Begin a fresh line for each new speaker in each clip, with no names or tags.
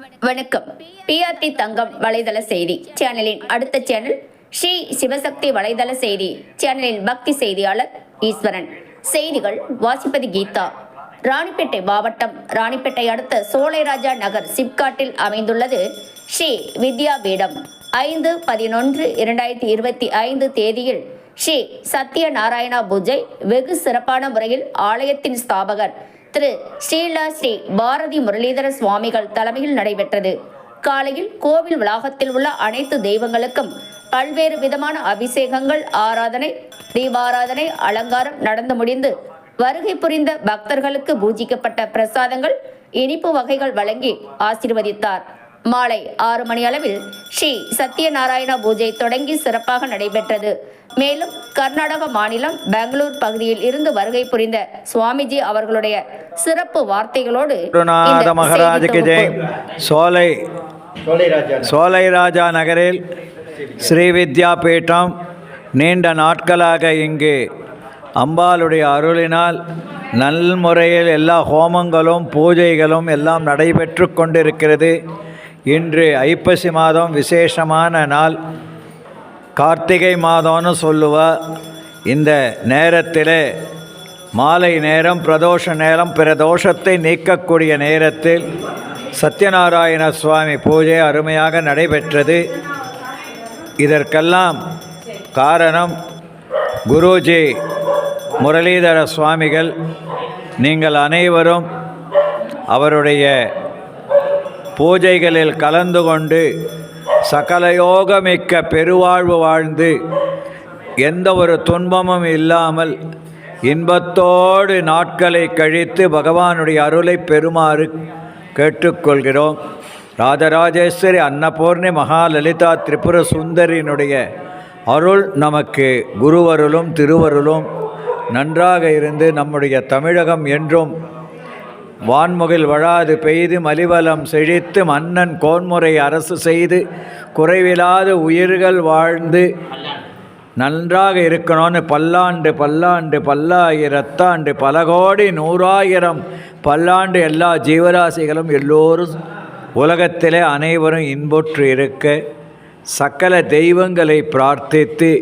வணக்கம். பிஆர்டி தங்கம் வலைதள செய்தி. சேனலின் அடுத்த சேனல் ஸ்ரீ சிவசக்தி வலைதள செய்தி. சேனலின் பக்தி செய்தியாளர் ஈஸ்வரன். செய்திகள் வாசிப்பது கீதா. ராணிப்பேட்டை மாவட்டம் ராணிப்பேட்டை அடுத்த சோலைராஜா நகர் சிப்காட்டில் அமைந்துள்ளது ஸ்ரீ வித்யா பீடம். ஐந்து பதினொன்று இரண்டாயிரத்தி இருபத்தி ஐந்து தேதியில் ஸ்ரீ சத்யநாராயணா பூஜை வெகு சிறப்பான முறையில் ஆலயத்தின் ஸ்தாபகர் திரு ஸ்ரீலா ஸ்ரீ பாரதி முரளிதர சுவாமிகள் தலைமையில் நடைபெற்றது. காலையில் கோவில் வளாகத்தில் உள்ள அனைத்து தெய்வங்களுக்கும் பல்வேறு விதமான அபிஷேகங்கள் ஆராதனை தீபாராதனை அலங்காரம் நடந்து முடிந்து வருகை புரிந்த பக்தர்களுக்கு பூஜிக்கப்பட்ட பிரசாதங்கள் இனிப்பு வகைகள் வழங்கி ஆசீர்வதித்தார். மாலை ஆறு மணி அளவில் ஸ்ரீ சத்யநாராயண பூஜை தொடங்கி சிறப்பாக நடைபெற்றது. மேலும் கர்நாடக மாநிலம் பெங்களூர் பகுதியில் இருந்து வருகை புரிந்த சுவாமிஜி அவர்களுடைய சிறப்பு வார்த்தைகளோடு
மகாராஜுக்கு ஜெய்.
தொகுப்பு
சோலை சோலைராஜா நகரில் ஸ்ரீ வித்யாபீட்டம் நீண்ட நாட்களாக இங்கு அம்பாளுடைய அருளினால் நல்முறையில் எல்லா ஹோமங்களும் பூஜைகளும் எல்லாம் நடைபெற்று கொண்டிருக்கிறது. இன்று ஐப்பசி மாதம் விசேஷமான நாள். கார்த்திகை மாதம்னு சொல்லுவா. இந்த நேரத்தில் மாலை நேரம் பிரதோஷ நேரம் பிரதோஷத்தை நீக்கக்கூடிய நேரத்தில் சத்யநாராயண சுவாமி பூஜை அருமையாக நடைபெற்றது. இதற்கெல்லாம் காரணம் குருஜி முரளிதர சுவாமிகள். நீங்கள் அனைவரும் அவருடைய பூஜைகளில் கலந்து கொண்டு சகல யோகமிக்க பெருவாழ்வு வாழ்ந்து எந்த ஒரு துன்பமும் இல்லாமல் இன்பத்தோடு நாட்களை கழித்து பகவானுடைய அருளை பெறுமாறு கேட்டுக்கொள்கிறோம். ராஜராஜேஸ்வரி அன்னபூர்ணி மகாலலிதா திரிபுர சுந்தரியினுடைய அருள் நமக்கு குருவருளும் திருவருளும் நன்றாக இருந்து நம்முடைய தமிழகம் என்றும் வான்முகில் வழாது பெய்து மலிவலம் செழித்து மன்னன் கோன்முறை அரசு செய்து குறைவில்லாத உயிர்கள் வாழ்ந்து நன்றாக இருக்கணும்னு பல்லாண்டு பல்லாண்டு பல்லாயிரத்தாண்டு பல கோடி நூறாயிரம் பல்லாண்டு எல்லா ஜீவராசிகளும் எல்லோரும் உலகத்திலே அனைவரும் இன்புற்று இருக்க சக்கல தெய்வங்களை பிரார்த்தித்து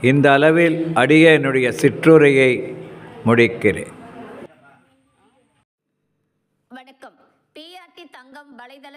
இந்த அளவில் அடிய என்னுடைய சிற்றுரையை முடிக்கிறேன். பிஆர்டி தங்கம் வலைதள